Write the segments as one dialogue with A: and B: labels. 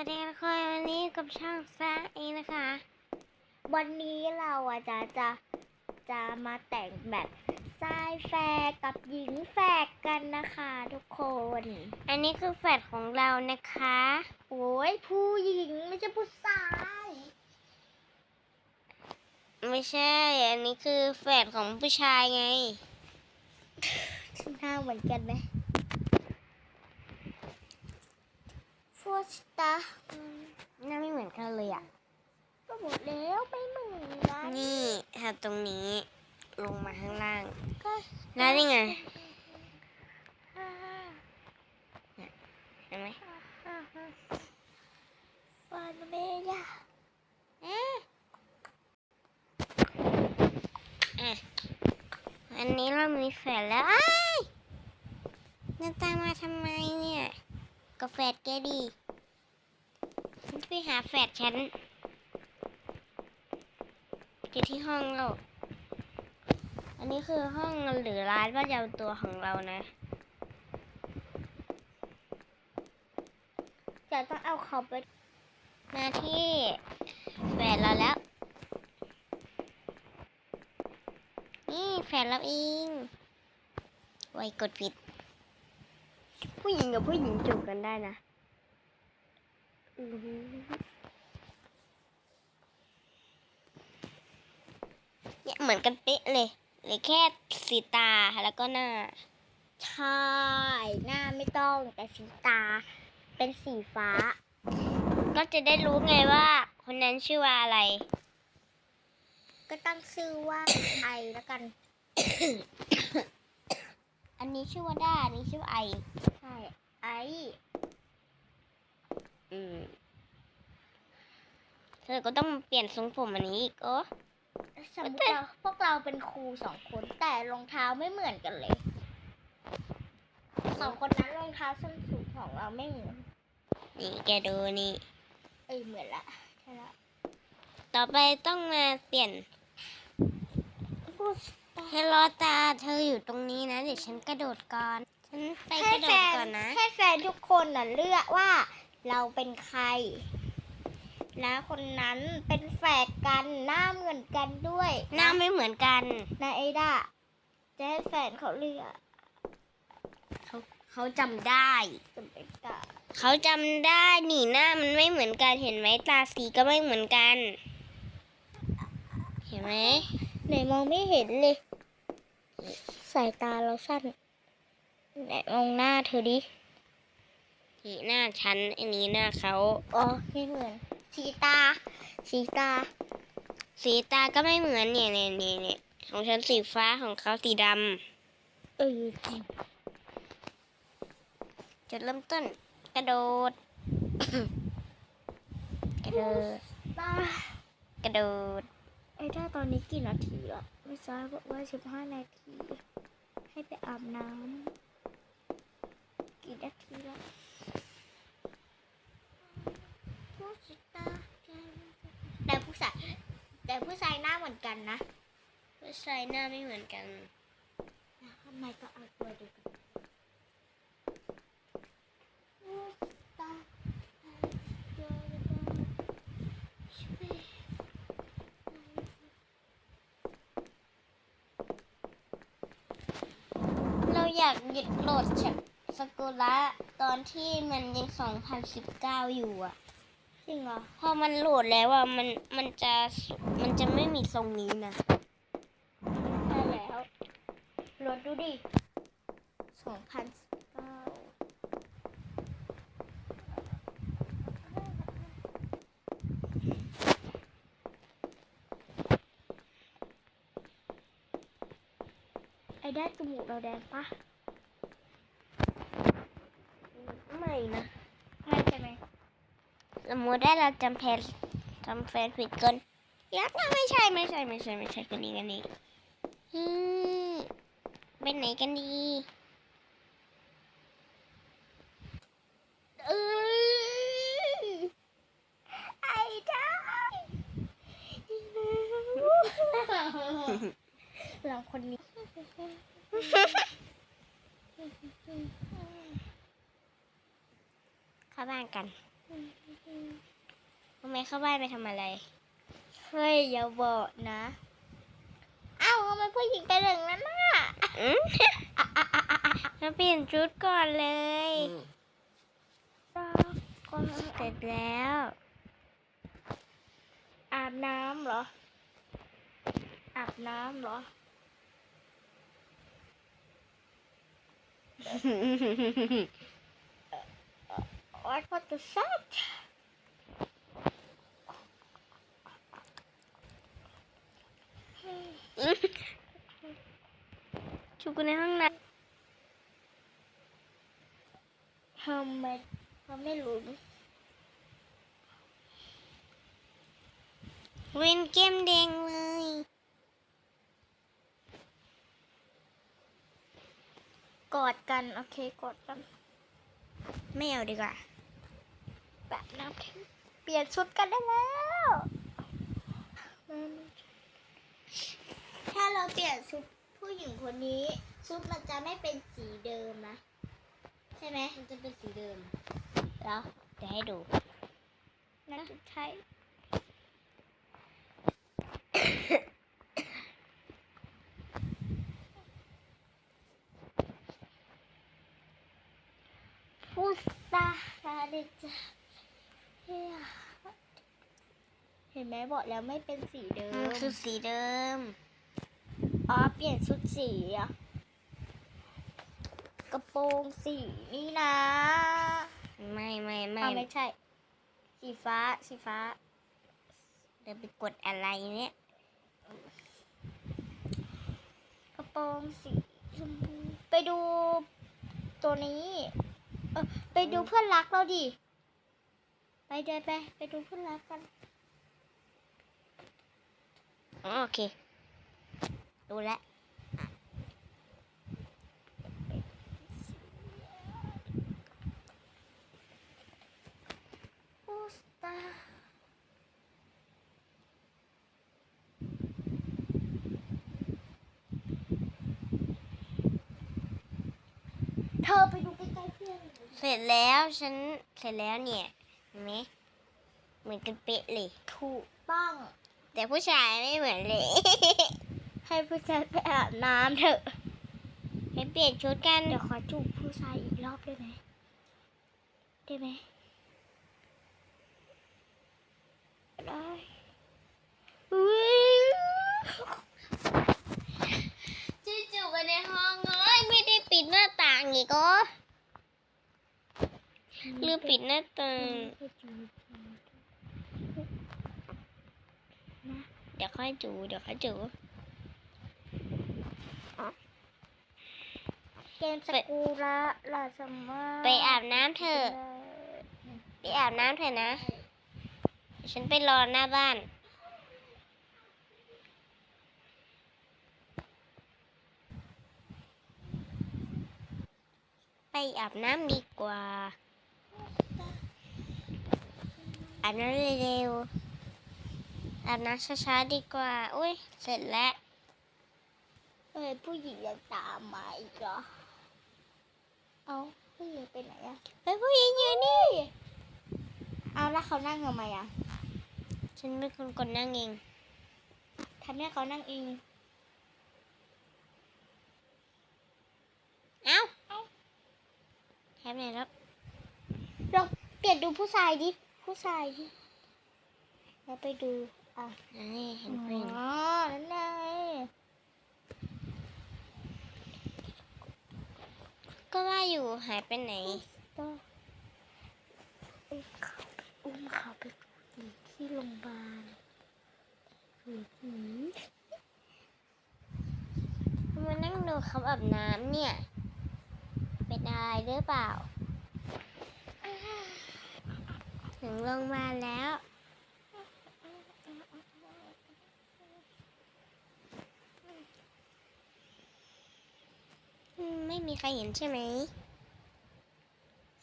A: วัสดีทุกคนวันนี้กับช่างฟ้าเองนะคะ
B: วันนี้เราอะจะจะจะมาแต่งแบบชายแฝดกับหญิงแฝดกันนะคะทุกคน
A: อันนี้คือแฟดของเรานะคะ
B: โอ้ยผู้หญิงไม่ใช่ผู้ชาย
A: ไม่ใช่ อันนี้คือแฟดของผู้ชายไง
B: หน้าเหมือนกันไหม ฟูสตา
A: หน้าไม่เหมือนกันเลยอะ
B: ก็หมดแล้วไม่เหมือนกัน
A: นี่ทำตรงนี้ ลงมาข้างล่าง
B: ก็
A: แล้วนี่ไง
B: อ่า
A: เห็นไหม
B: อ่าอ่าฟันเมยา
A: อะอะอันนี้เรามีแฟดแล้วอ้ายเดินตามมาทำไมเนี่ย ก็แฟดแกดีฉันไปหาแฟดฉันอยู่ที่ห้องเรา อันนี้คือห้องหรือร้านประจำตัวของเรานะ
B: จะต้องเอาเขาไป
A: มาที่แฟนเราแล้ว นี่แฟนเราเองไว้กดผิด ผู้หญิงกับผู้หญิงจูบกันได้นะเนี่ยเหมือนกันเป๊ะเลยเหรือแค่สีตาแล้วก็หน้า
B: ใช่ หน้าไม่ต้องแต่สีตา เป็นสีฟ้า
A: ก็จะได้รู้ไงว่า คนนั้นชื่อว่าอะไร
B: ก็ตั้งชื่อว่าไอแล้วกัน
A: อันนี้ชื่อว่าด้าอันนี้ชื่อว่าไอ
B: ใช่ ไอ
A: อืมเธอก็ต้องเปลี่ยนทรงผมอันนี้อีกโอ้
B: สมมติเราพวกเราเป็นครูสองคนแต่รองเท้าไม่เหมือนกันเลยสองคนนั้นรองเท้าส้นสูงของเราไม่เหมือน
A: นี่แกดูนี่
B: เอ้ยเหมือนละใช่ละ
A: ต่อไปต้องมาเปลี่ยน
B: พูด
A: เฮลโลตาเธออยู่ตรงนี้นะ เดี๋ยวฉันกระโดดก่อน ฉันไป
B: ให้
A: กระโด
B: แฟ
A: ด
B: น
A: ก่อนนะ
B: ให้แฟนทุกคนน่ะเลือกว่าเราเป็นใคร แล้วคนนั้นเป็นแฝดกันหน้าเหมือนกันด้วย
A: หน้าไม่เหมือนกัน
B: นาเอดาจะให้แฟนเขาเลือก
A: เขาเขาจำได้
B: จะเป็นกา
A: เขาจำได้หนีหน้ามันไม่เหมือนกันเห็นไหมตาสีก็ไม่เหมือนกัน เห็นไหม
B: ไหนมองไม่เห็นเลยสายตาเราสั้นไหนมองหน้าเธอดิ
A: สีหน้าฉันอันนี้หน้าเขา
B: อ๋อไม่เหมือน สีตา สีตา
A: สีตาก็ไม่เหมือนเนี่ยเนี่ยเนี่ยเนี่ยของฉันสีฟ้าของเขาสีด
B: เออำ
A: จุดเริ่มต้น กระโดด กระโดด
B: ตาก
A: ระโดด
B: ไอ้ด้าตอนนี้กี่นาทีละไม่ทราบบอกว่าสิบห้านาที ให้ไปอาบน้ำกี่นาทีละแต่ผู้ชายแต่ผู้ชายหน้าเหมือนกันนะ
A: ผู้ชายหน้าไม่เหมือนกัน
B: ทำไมก็เอาตัวเดียวกันา
A: กหยุดโหลดจากสกุละตอนที่มันยัง 2019 อยู่อะ
B: จริงเหรอ
A: พอมันโหลดแล้วอะมัน มันจะ มันจะไม่มีทรงนี้นะ
B: ใช่แล้วรถดูดิสองพันเก้าไอ้ได้จมูกเราแดงปะ
A: ไม่นะ
B: ไม่ใช่ไหม
A: สมมติได้เราจำแพนจำแฟนผิดเกินยักษ์นะไม่ใช่ไม่ใช่ไม่ใช่ไม่ใช่กันนี้กันนี้อืมไปไหนกันดี
B: เอ้ยไอ้ได้หลังคนนี้
A: เข้าบ้านกันทำไมเข้าบ้านไปทำอะไร
B: เฮ้ยอย่าบอกนะเอ้าทำไมผู้หญิงเป็นอย่างนั้นน่ะ
A: อืมมาเปลี่ยนชุดก่อนเลย
B: ก็
A: เสร็จแล้ว
B: อาบน้ำเหรอ อาบน้ำเหรอ What what the that
A: ชุดกูในห้องน้
B: ทำไมเขาไม่รู้ำ
A: วินเกมแดงเลย
B: กอดกัน โอเค กอดกัน
A: ไม่เอาดีกว่า
B: แบบน้ำแข็งเปลี่ยนชุดกันได้แล้วถ้าเราเปลี่ยนชุดผู้หญิงคนนี้ ชุดมันจะไม่เป็นสีเดิมนะ ใช่ไหม
A: มันจะเป็นสีเดิม
B: แล้ว
A: เดี๋ยวให้ดู
B: น่าจะใช่พูดซาเดจ้ะ เห็นไหมบอกแล้วไม่เป็นสีเดิม
A: มันคือสีเดิม
B: อ๋อ เปลี่ยนชุดสีอะกระโปรงสีนี่นะ
A: ไม่ไม่ไม่
B: อ้าวไม่ใช่ สีฟ้า สีฟ้า
A: เดี๋ยวไปกดอะไรเนี่ย
B: กระโปรงสีชมพู ไปดูตัวนี้ เออไปดูเพื่อนรักเราดิ ไปเดินไป ไปดูเพื่อนรักกัน
A: อ๋อโอเค ดูแลว
B: โอ้สตาร์เธอไปดูใกล้ๆเพื่อน
A: เสร็จแล้วฉันเสร็จแล้วเนี่ยเห็น ไหมเหมือนกันเป๊ะเลย
B: ถูกต้อง
A: แต่ผู้ชายไม่เหมือนเลย
B: ให้ผู้ชายไปอาบน้ำเถอะ
A: ให้เปลี่ยนชุดกัน
B: เดี๋ยวขอจูบผู้ชายอีกรอบได้ไหมได้ไหม ได้อุ้ย
A: จู่ๆกันในห้องเอ้ยไม่ได้ปิดหน้าต่างอีกก็ ลืมปิดหน้าต่างเดี๋ยวค่อยจูเดี๋ยวค่อยจู
B: เกมสกุระลาสมา
A: ไปอาบน้ำเถอะไปอาบน้ำเถอะนะ ฉันไปรอหน้าบ้านไปอาบน้ำดีกว่า อา บน้ำเร็วๆอาบน้ำช้าๆดีกว่า อุ้ย เสร็จแล้ว
B: เอ้ยผู้หญิงยังตามมาอีกเหรอ เอาผู้หญิงไปไหนอะ
A: เฮ้ยผู้หญิงอยู่นี่
B: เอาแล้วเขานั่งทำไมอะ
A: ฉันเป็นคนกดนั่งเอง
B: ทำให้เขานั่งเอง
A: เอ้าแคปไหนแล้ว
B: ลองเปลี่ยนดูผู้ชายดิ ผู้ชายดิแล้วไปดู อะ
A: นี่เห็นไหม
B: อ๋อนั่นไง
A: ก็ว่าอยู่หายไปไหน
B: ก็เอ้ยเขาไปอุ้มเขาไปดูที่โรงพยาบาลหือหือ
A: มานั่งดูเขาอาบน้ำเนี่ย เป็นอะไรหรือเปล่า ถึง โรงพยาบาลแล้ว ไม่มีใครเห็นใช่ไหม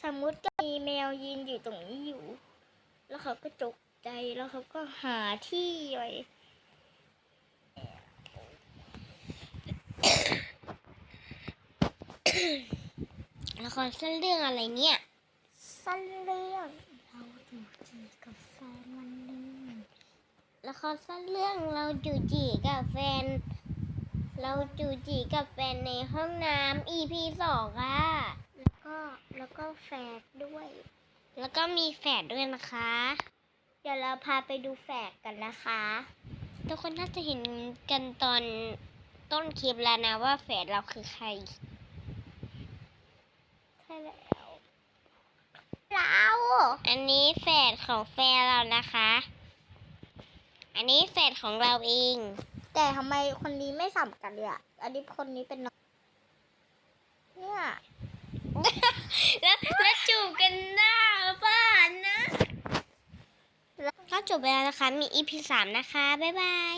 B: สมมุติก็มีแมวยืนอยู่ตรงนี้อยู่ แล้วเขาก็ตกใจแล้วเขาก็หาที่ไว้
A: ละครเส้นเรื่องอะไรเนี่ย
B: สั้นเรื่อง เราอยู่จีกับแฟนวันหนึง
A: ละครสั้นเรื่องเราจูจีกับแฟน เราจูจีกับแฟนในห้องน้ำ EP สองค่ะ
B: แล้วก็แล้วก็แฟดด้วย
A: แล้วก็มีแฝดด้วยนะคะ
B: เดี๋ยวเราพาไปดูแฟดกันนะคะ
A: ทุกคนน่าจะเห็นกันตอนต้นคลิปแล้วนะว่าแฝดเราคือใคร
B: ใช่แล้วเรา
A: อันนี้แฝดของแฟนเรานะคะ อันนี้แฝดของเราเอง
B: แต่ทำไมคนนี้ไม่สัมกันเลยอะ อันนี้คนนี้เป็นน้องเนี่ย
A: แล้วแล้วจูบกันหน้าบ้านนะก็จบไปแล้วนะคะ มี EP สามนะคะ บ๊ายบาย